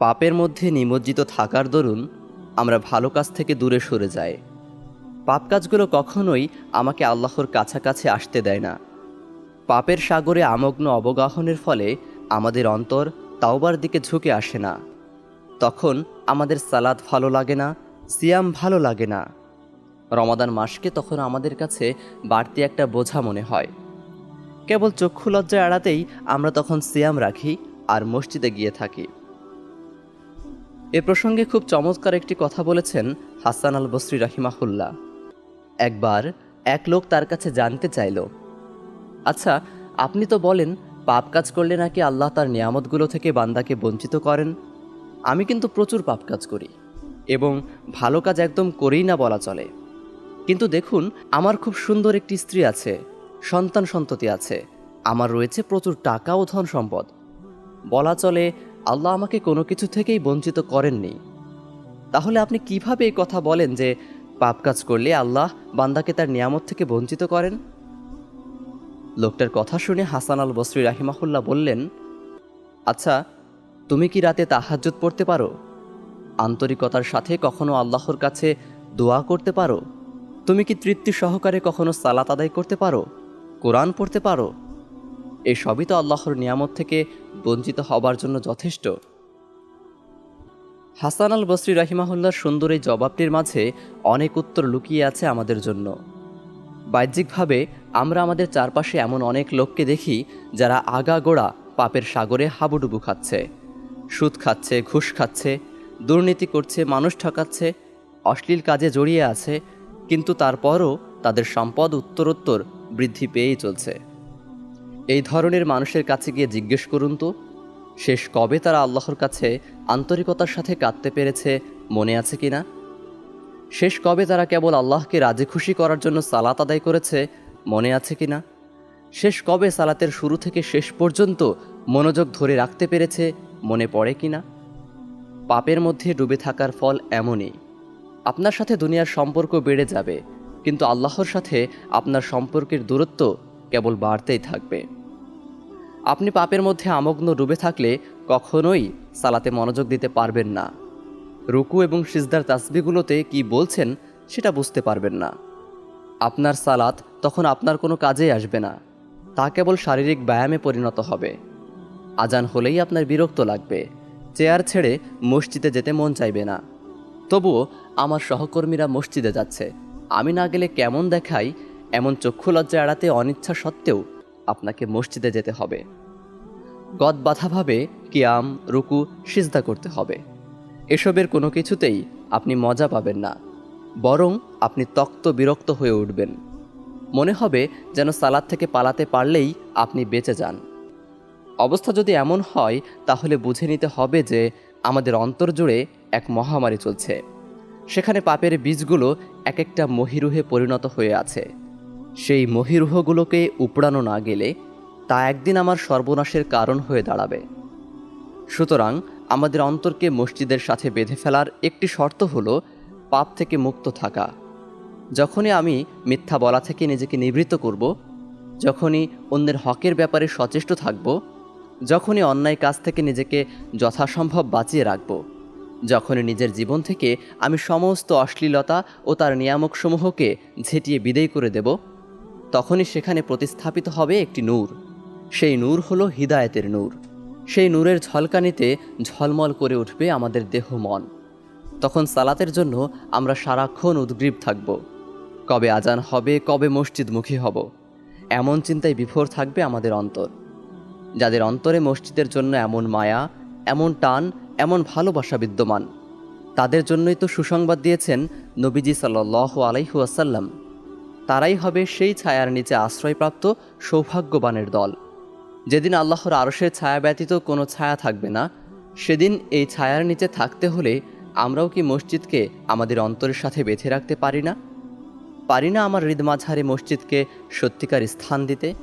পাপের মধ্যে নিমজ্জিত থাকার দরুন আমরা ভালো কাজ থেকে দূরে সরে যাই। পাপ কাজগুলো কখনোই আমাকে আল্লাহর কাছাকাছি আসতে দেয় না। পাপের সাগরে আমগ্ন অবগাহনের ফলে আমাদের অন্তর তাওবার দিকে ঝুঁকে আসে না। তখন আমাদের সালাদ ভালো লাগে না, সিয়াম ভালো লাগে না। রমাদান মাসকে তখন আমাদের কাছে বাড়তি একটা বোঝা মনে হয়। কেবল চক্ষু লজ্জা এড়াতেই আমরা তখন সিয়াম রাখি আর মসজিদে গিয়ে থাকি। এ প্রসঙ্গে খুব চমৎকার একটি কথা বলেছেন হাসান আল বসরি রাহিমাহুল্লাহ। একবার এক লোক তার কাছে জানতে চাইল আচ্ছা আপনি তো বলেন পাপ কাজ করলে নাকি আল্লাহ তার নিয়ামতগুলো থেকে বান্দাকে বঞ্চিত করেন? আমি কিন্তু প্রচুর পাপ কাজ করি এবং ভালো কাজ একদম করেই না বলা চলে। কিন্তু দেখুন, আমার খুব সুন্দর একটি স্ত্রী আছে, সন্তান সন্ততি আছে, আমার রয়েছে প্রচুর টাকা ও ধন সম্পদ। বলা চলে আল্লাহ আমাকে কোনো কিছু থেকেই বঞ্চিত করেননি। তাহলে আপনি কীভাবে এই কথা বলেন যে পাপ কাজ করলে আল্লাহ বান্দাকে তার নিয়ামত থেকে বঞ্চিত করেন? লোকটার কথা শুনে হাসান আল বসরি রাহিমাহুল্লাহ বললেন আচ্ছা তুমি কি রাতে তাহাজ্জুদ পড়তে পারো? আন্তরিকতার সাথে কখনো আল্লাহর কাছে দোয়া করতে পারো? তুমি কি তৃপ্তি সহকারে কখনো সালাত আদায় করতে পারো? কোরআন পড়তে পারো? এই সবই তো আল্লাহর নিয়ামত থেকে বঞ্চিত হবার জন্য যথেষ্ট। হাসান আল বসরি রাহিমাহুল্লার সুন্দর এই জবাবটির মাঝে অনেক উত্তর লুকিয়ে আছে আমাদের জন্য। বাহ্যিকভাবে আমরা আমাদের চারপাশে এমন অনেক লোককে দেখি যারা আগাগোড়া পাপের সাগরে হাবুডুবু খাচ্ছে, সুদ খাচ্ছে, ঘুষ খাচ্ছে, দুর্নীতি করছে, মানুষ ঠকাচ্ছে, অশ্লীল কাজে জড়িয়ে আছে, কিন্তু তারপরও তাদের সম্পদ উত্তরোত্তর বৃদ্ধি পেয়েই চলছে। এই ধরনের মানুষের কাছে গিয়ে জিজ্ঞেস করুন তো, শেষ কবে তারা আল্লাহর কাছে আন্তরিকতার সাথে কাঁদতে পেরেছে, মনে আছে কি না? শেষ কবে তারা কেবল আল্লাহকে রাজি খুশি করার জন্য সালাত আদায় করেছে, মনে আছে কি না? শেষ কবে সালাতের শুরু থেকে শেষ পর্যন্ত মনোযোগ ধরে রাখতে পেরেছে, মনে পড়ে কি না? পাপের মধ্যে ডুবে থাকার ফল এমনই। আপনার সাথে দুনিয়ার সম্পর্ক বেড়ে যাবে, কিন্তু আল্লাহর সাথে আপনার সম্পর্কের দূরত্ব কেবল বাড়তেই থাকবে। আপনি পাপের মধ্যে আমগ্ন ডুবে থাকলে কখনোই সালাতে মনোযোগ দিতে পারবেন না। রুকু এবং সিজদার তাসবিগুলোতে কি বলছেন সেটা বুঝতে পারবেন না। আপনার সালাত তখন আপনার কোনো কাজেই আসবে না। তা কেবল শারীরিক ব্যায়ামে পরিণত হবে। আজান হলেই আপনার বিরক্ত লাগবে। চেয়ার ছেড়ে মসজিদে যেতে মন চাইবে না। তবুও আমার সহকর্মীরা মসজিদে যাচ্ছে। আমি না গেলে কেমন দেখাই, এমন চক্ষু লজ্জা এড়াতে অনিচ্ছা সত্ত্বেও আপনাকে মসজিদে যেতে হবে। গদ বাধাভাবে কিয়াম, রুকু, সিজদা করতে হবে। এসবের কোনো কিছুতেই আপনি মজা পাবেন না, বরং আপনি তক্ত বিরক্ত হয়ে উঠবেন। মনে হবে যেন সালাদ থেকে পালাতে পারলেই আপনি বেঁচে যান। অবস্থা যদি এমন হয়, তাহলে বুঝে নিতে হবে যে আমাদের অন্তর জুড়ে এক মহামারী চলছে। সেখানে পাপের বীজগুলো এক একটা মহিরুহে পরিণত হয়ে আছে। সেই মহিরুহগুলোকে উপড়ানো না গেলে তা একদিন আমার সর্বনাশের কারণ হয়ে দাঁড়াবে। সুতরাং আমাদের অন্তরকে মসজিদের সাথে বেঁধে ফেলার একটি শর্ত হলো পাপ থেকে মুক্ত থাকা। যখনই আমি মিথ্যা বলা থেকে নিজেকে নিবৃত্ত করব, যখনই অন্যের হকের ব্যাপারে সচেষ্ট থাকব, যখনই অন্যায় কাজ থেকে নিজেকে যথাসম্ভব বাঁচিয়ে রাখব, যখনই নিজের জীবন থেকে আমি সমস্ত অশ্লীলতা ও তার নিয়ামকসমূহকে ঝেঁটিয়ে বিদেয় করে দেব তখনই সেখানে প্রতিস্থাপিত হবে একটি নূর। সেই নূর হলো হিদায়েতের নূর। সেই নূরের ঝলকানিতে ঝলমল করে উঠবে আমাদের দেহ মন। তখন সালাতের জন্য আমরা সারাক্ষণ উদ্গ্রীব থাকব। কবে আজান হবে, কবে মসজিদমুখী হব, এমন চিন্তায় বিফোর থাকবে আমাদের অন্তর। যাদের অন্তরে মসজিদের জন্য এমন মায়া, এমন টান, এমন ভালোবাসা বিদ্যমান, তাদের জন্যই তো সুসংবাদ দিয়েছেন নবীজি সাল্লাহ আলাইহু আসাল্লাম তারাই হবে সেই ছায়ার নিচে আশ্রয়প্রাপ্ত সৌভাগ্যবানের দল। যেদিন আল্লাহর আরশের ছায়া ব্যতীত কোনো ছায়া থাকবে না, সেদিন এই ছায়ার নিচে থাকতে হলে আমরাও কি মসজিদকে আমাদের অন্তরের সাথে বেঁধে রাখতে পারি না? পারি না আমার হৃদমাঝারে মসজিদকে সত্যিকার স্থান দিতে?